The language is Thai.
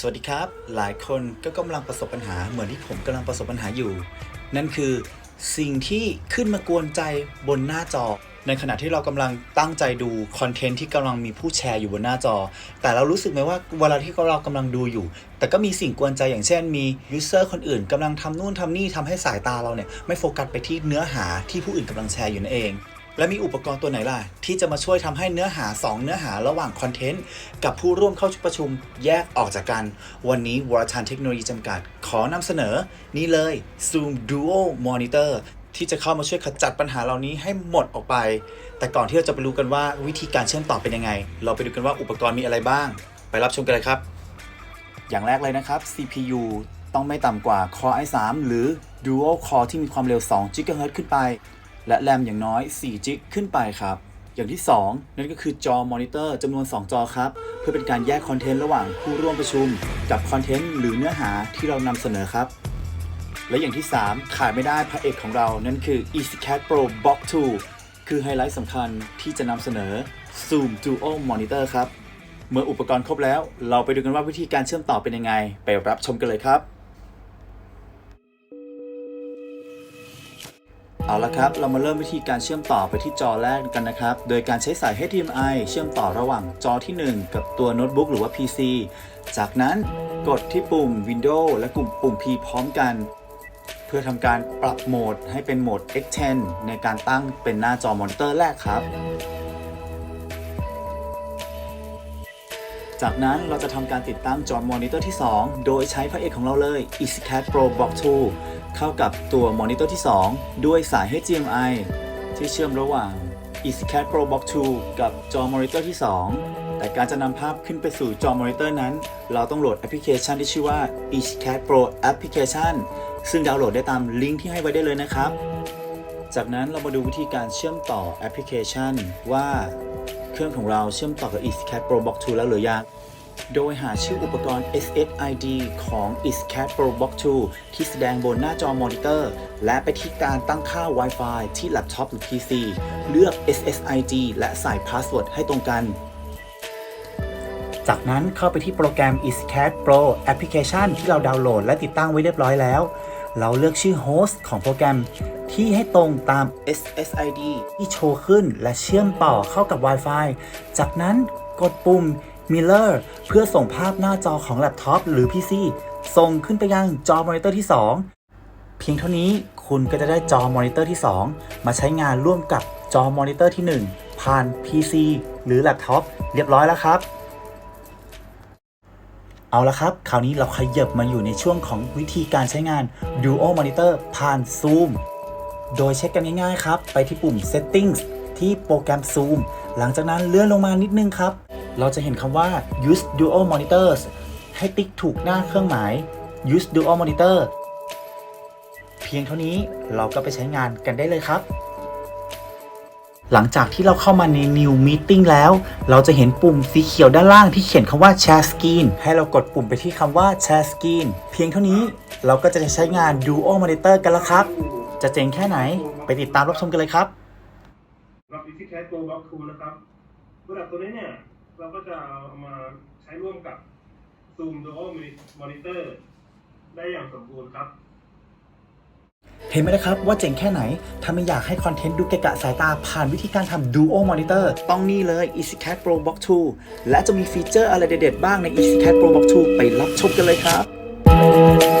สวัสดีครับ หลายคนก็กำลังประสบปัญหาเหมือนที่ผมกำลังประสบปัญหาอยู่ นั่นคือสิ่งที่ขึ้นมากวนใจบนหน้าจอ ในขณะที่เรากำลังตั้งใจดูคอนเทนต์ที่กำลังมีผู้แชร์อยู่บนหน้าจอ แต่เรารู้สึกไหมว่าเวลาที่เรากำลังดูอยู่ แต่ก็มีสิ่งกวนใจอย่างเช่นมียูเซอร์คนอื่นกำลังทำนู่นทำนี่ทำให้สายตาเราเนี่ยไม่โฟกัสไปที่เนื้อหาที่ผู้อื่นกำลังแชร์อยู่นั่นเอง และมีอุปกรณ์ตัวไหนล่ะ ที่จะมาช่วยทำให้เนื้อหา 2 เนื้อหาระหว่างคอนเทนต์ กับผู้ร่วมเข้าประชุมแยกออกจากกัน วันนี้วรชันเทคโนโลยีจำกัด ขอนำเสนอ นี่เลย Zoom Duo Monitor ที่จะเข้ามาช่วยขจัดปัญหาเหล่านี้ให้หมดออกไป แต่ก่อนที่เราจะไปรู้กันว่าวิธีการเชื่อมต่อเป็นยังไง เราไปดูกันว่าอุปกรณ์มีอะไรบ้าง ไปรับชมกันเลยครับ อย่างแรกเลยนะครับ CPU ต้องไม่ต่ำกว่า Core i3 หรือ Dual Core ที่มีความเร็ว 2 GHz ขึ้นไป และแรมอย่างน้อย4 g ขึ้นไปครับ อย่างที่ 2 นั่นก็คือจอมอนิเตอร์จำนวน 2 จอครับ เพื่อเป็นการแยกคอนเทนต์ระหว่างผู้ร่วมประชุม กับคอนเทนต์หรือเนื้อหาที่เรานำเสนอครับ และอย่างที่ 3 ขาดไม่ได้พระเอกของเรานั่นคือ EasyCat Pro Box 2 คือไฮไลท์สำคัญที่จะนำเสนอ Zoom Duo Monitor ครับ เมื่ออุปกรณ์ครบแล้ว เราไปดูกันว่าวิธีการเชื่อมต่อเป็นยังไง ไปรับชมกันเลยครับ เอาละครับ เรามาเริ่มวิธีการเชื่อมต่อไปที่จอแรกกันนะครับ โดยการใช้สาย HDMI เชื่อมต่อระหว่างจอที่ 1 กับตัวโน้ตบุ๊กหรือว่า PC จากนั้นกดที่ปุ่ม Windows และกลุ่มปุ่ม P พร้อมกัน เพื่อทำการปรับโหมดให้เป็นโหมด X10 ในการตั้งเป็นหน้าจอมอนิเตอร์แรกครับ จากนั้นเราจะทำการติดตั้งจอมอนิเตอร์ที่ 2 โดยใช้พระเอกของเราเลย EasyCat Pro Box 2 เข้ากับตัวมอนิเตอร์ที่ 2 ด้วยสาย HDMI ที่เชื่อมระหว่าง EasyCat Pro Box 2 กับจอมอนิเตอร์ที่ 2 แต่การจะนำภาพขึ้นไปสู่จอมอนิเตอร์นั้น เราต้องโหลดแอปพลิเคชันที่ชื่อว่า EasyCat Pro Application ซึ่งดาวน์โหลดได้ตามลิงก์ที่ให้ไว้ได้เลยนะครับ จากนั้นเรามาดูวิธีการเชื่อมต่อแอปพลิเคชันว่า เครื่องของเราเชื่อมต่อกับ EasyCat Pro Box 2 แล้วหรือยัง โดยหาชื่ออุปกรณ์ SSID ของ EasyCat Pro Box 2 ที่แสดงบนหน้าจอมอนิเตอร์ และไปที่การตั้งค่า Wi-Fi ที่แล็ปท็อปหรือ PC เลือก SSID และใส่พาสเวิร์ดให้ตรงกัน จากนั้นเข้าไปที่โปรแกรม EasyCat Pro Application ที่เราดาวน์โหลดและติดตั้งไว้เรียบร้อยแล้ว เราเลือกชื่อโฮสต์ของโปรแกรม ที่ให้ตรงตาม SSID ที่โชว์ขึ้นและเชื่อมต่อเข้ากับ Wi-Fi จากนั้นกดปุ่ม Mirror เพื่อส่งภาพหน้าจอของแล็ปท็อปหรือ PC ส่งขึ้นไปยังจอมอนิเตอร์ที่ 2 เพียงเท่านี้คุณก็จะได้จอมอนิเตอร์ที่ 2 มาใช้งานร่วมกับจอมอนิเตอร์ที่ 1 ผ่าน PC หรือแล็ปท็อปเรียบร้อยแล้วครับ เอาละครับ คราวนี้เราขยับมาอยู่ในช่วงของวิธีการใช้งาน Duo Monitor ผ่าน Zoom โดยเช็คกันง่ายๆครับ ไปที่ปุ่ม Settings ที่โปรแกรม Zoom หลังจากนั้นเลื่อนลงมานิดนึงครับ เราจะเห็นคำว่า Use Duo Monitors ให้ติ๊กถูกหน้าเครื่องหมาย Use Duo Monitor เพียงเท่านี้เราก็ไปใช้งานกันได้เลยครับ หลังจากที่เราเข้ามาใน New Meeting แล้ว เราจะเห็นปุ่มสีเขียวด้านล่างที่เขียนคำว่า Share Screen ให้เรากดปุ่มไปที่คำว่า Share Screen เพียงเท่านี้เราก็จะใช้งาน Duo Monitor กันแล้วครับ จะเจ๋งแค่ไหน ไปติดตามรับชมกันเลยครับรับ e a s y c a t Pro Box 2นะครับระดับตัวนี้เนี่ย เราก็จะเอามาใช้ร่วมกับ Zoom Duo Monitor ได้อย่างสมบูรณ์ครับ เห็นไหมนะครับว่าเจ๋งแค่ไหน ถ้าไม่อยากให้คอนเทนต์ดูเกะกะสายตาผ่านวิธีการทำ Duo Monitor ต้องนี่เลย EasyCat Pro Box 2 และจะมีฟีเจอร์อะไรเด็ดๆบ้างใน EasyCat Pro Box 2 ไปรับชมกันเลยครับ